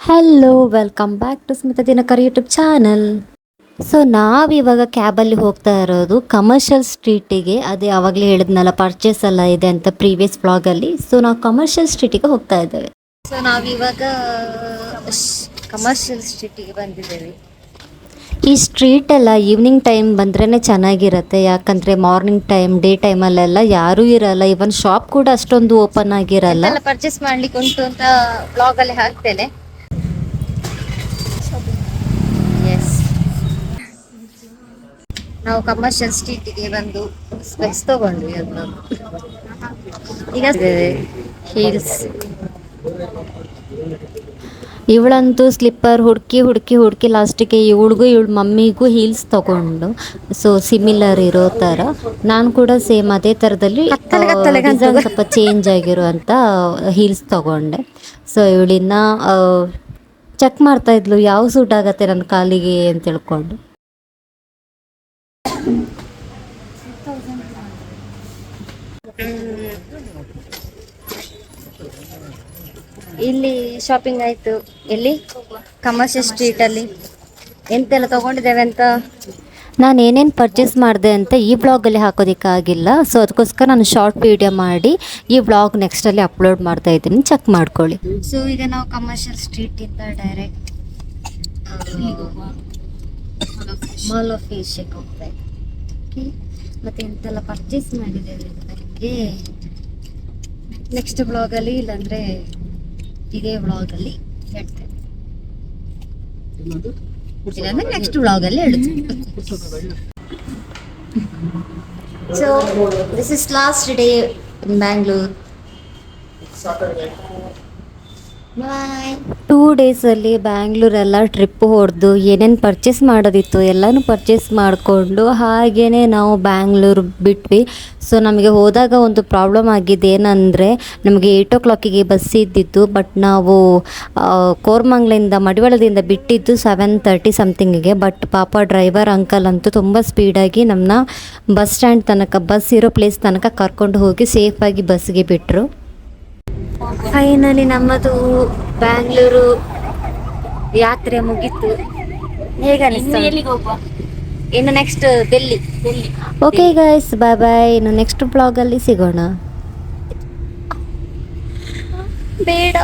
Hello welcome back to Smita Dinakar YouTube channel so ನಾವಿವಾಗ ಕ್ಯಾಬಲ್ಲಿ ಹೋಗ್ತಾ ಇರೋದು ಕಮರ್ಷಿಯಲ್ ಸ್ಟ್ರೀಟಿಗೆ ಅದೇ ಆವಾಗಲೇ ಹೇಳಿದ್ನಲ್ಲ ಪರ್ಚೇಸ್ ಎಲ್ಲ ಇದೆ ಅಂತ ಪ್ರೀವಿಯಸ್ ಬ್ಲಾಗಲ್ಲಿ ಸೊ ನಾವು ಕಮರ್ಷಿಯಲ್ ಸ್ಟ್ರೀಟಿಗೆ ಹೋಗ್ತಾ ಇದ್ದೇವೆ. ಸೊ ನಾವಿವಾಗ ಕಮರ್ಷಿಯಲ್ ಸ್ಟ್ರೀಟಿಗೆ ಬಂದಿದ್ದೇವೆ. ಈ ಸ್ಟ್ರೀಟ್ ಎಲ್ಲ ಈವ್ನಿಂಗ್ ಟೈಮ್ ಬಂದ್ರೇ ಚೆನ್ನಾಗಿರುತ್ತೆ. ಯಾಕಂದರೆ ಮಾರ್ನಿಂಗ್ ಟೈಮ್ ಡೇ ಟೈಮಲ್ಲೆಲ್ಲ ಯಾರೂ ಇರಲ್ಲ. ಇವನ್ ಶಾಪ್ ಕೂಡ ಅಷ್ಟೊಂದು ಓಪನ್ ಆಗಿರಲ್ಲ. ಪರ್ಚೇಸ್ ಮಾಡ್ಲಿಕ್ಕೆ ಉಂಟು ಅಂತ ಬ್ಲಾಗ್ ಅಲ್ಲಿ ಹಾಕ್ತೇನೆ. ನಾವು ಕಮರ್ಷಿಯಲ್ ಸ್ಟ್ರೀಟಿಗೆ ಬಂದು ಸ್ಪೆಕ್ಸ್ ತಗೊಂಡ್ವಿ ಅದನ್ನು ಈಗ ಹೀಲ್ಸ್ ಇವಳಂತೂ ಸ್ಲಿಪ್ಪರ್ ಹುಡುಕಿ ಹುಡುಕಿ ಹುಡುಕಿ ಲಾಸ್ಟಿಗೆ ಇವಳಿಗೂ ಇವಳ ಮಮ್ಮಿಗೂ ಹೀಲ್ಸ್ ತಗೊಂಡು. ಸೊ ಸಿಮಿಲರ್ ಇರೋ ಥರ ನಾನು ಕೂಡ ಸೇಮ್ ಅದೇ ಥರದಲ್ಲಿ. ಸ್ವಲ್ಪ ಚೇಂಜ್ ಆಗಿರುವಂಥ ಹೀಲ್ಸ್ ತಗೊಂಡೆ. ಸೊ ಇವಳಿನ್ನ ಚೆಕ್ ಮಾಡ್ತಾ ಇದ್ಲು ಯಾವ ಸೂಟ್ ಆಗತ್ತೆ ನನ್ನ ಕಾಲಿಗೆ ಅಂತ ತಿಳ್ಕೊಂಡು. ಇಲ್ಲಿ ಶಾಪಿಂಗ್ ಆಯ್ತು. ಎಲ್ಲಿ? ಕಮರ್ಷಿಯಲ್ ಸ್ಟ್ರೀಟ್ ಅಲ್ಲಿ. ಎಂತೆಲ್ಲ ತಗೊಂಡಿದ್ದೇವೆ ಅಂತ? ನಾನು ಏನೇನು ಪರ್ಚೇಸ್ ಮಾಡಿದೆ ಅಂತ ಈ ಬ್ಲಾಗಲ್ಲಿ ಹಾಕೋದಕ್ಕಾಗಿಲ್ಲ ಸೊ ಅದಕ್ಕೋಸ್ಕರ ನಾನು ಶಾರ್ಟ್ ವಿಡಿಯೋ ಮಾಡಿ ಈ ಬ್ಲಾಗ್ ನೆಕ್ಸ್ಟಲ್ಲಿ ಅಪ್ಲೋಡ್ ಮಾಡ್ತಾ ಇದ್ದೀನಿ. ಚೆಕ್ ಮಾಡ್ಕೊಳ್ಳಿ. ಸೊ ಈಗ ನಾವು ಕಮರ್ಷಿಯಲ್ ಸ್ಟ್ರೀಟ್ ಇಂದ ಡೈರೆಕ್ಟ್ ಮಾಲ್ ಆಫ್ ಏಷ್ಯಾಗೆ ಹೋಗ್ತಾ ಇದ್ದೀವಿ ಮತ್ತೆ ಎಂತೆಲ್ಲ ಪರ್ಚೇಸ್ ಮಾಡಿದ್ದೇವೆ ಅಂತ ನಿಮಗೆ ನೆಕ್ಸ್ಟ್ ಬ್ಲಾಗಲ್ಲಿ ಇಲ್ಲಾಂದ್ರೆ ಇದೇ ಬ್ಲಾಗಲ್ಲಿ ಹೇಳ್ತೇನೆ. ಇಲ್ಲಾಂದ್ರೆ ನೆಕ್ಸ್ಟ್ ಬ್ಲಾಗಲ್ಲಿ ಹೇಳ್ತೀನಿ. So this is last day in Bangalore bye two ಡೇಸಲ್ಲಿ ಬ್ಯಾಂಗ್ಳೂರೆಲ್ಲ ಟ್ರಿಪ್ ಹೊಡೆದು ಏನೇನು ಪರ್ಚೇಸ್ ಮಾಡೋದಿತ್ತು ಎಲ್ಲನೂ ಪರ್ಚೇಸ್ ಮಾಡಿಕೊಂಡು ಹಾಗೇ ನಾವು ಬ್ಯಾಂಗ್ಳೂರು ಬಿಟ್ವಿ. ಸೊ ನಮಗೆ ಹೋದಾಗ ಒಂದು ಪ್ರಾಬ್ಲಮ್ ಆಗಿದ್ದು ಏನಂದರೆ ನಮಗೆ ಏಯ್ಟ್ ಓ ಕ್ಲಾಕಿಗೆ ಬಸ್ ಇದ್ದಿತ್ತು ಬಟ್ ನಾವು ಕೋರ್ಮಂಗ್ಲಿಂದ ಮಡಿವಾಳದಿಂದ ಬಿಟ್ಟಿದ್ದು ಸೆವೆನ್ ತರ್ಟಿ ಸಮಥಿಂಗಿಗೆ ಬಟ್ ಪಾಪ ಡ್ರೈವರ್ ಅಂಕಲ್ ಅಂತೂ ತುಂಬ ಸ್ಪೀಡಾಗಿ ನಮ್ಮನ್ನ ಬಸ್ ಸ್ಟ್ಯಾಂಡ್ ತನಕ ಬಸ್ ಇರೋ ಪ್ಲೇಸ್ ತನಕ ಕರ್ಕೊಂಡು ಹೋಗಿ ಸೇಫಾಗಿ ಬಸ್ಗೆ ಬಿಟ್ಟರು ಫೈನಲಿ ನಮ್ಮದು ಬ್ಯಾಂಗ್ಳೂರು ಯಾತ್ರೆ ಮುಗೀತು. ಹೇಗೆ ಇನ್ನು next Delhi okay guys bye bye ಇನ್ನು ನೆಕ್ಸ್ಟ್ ಬ್ಲಾಗಲ್ಲಿ ಸಿಗೋಣ. ಬೇಡ.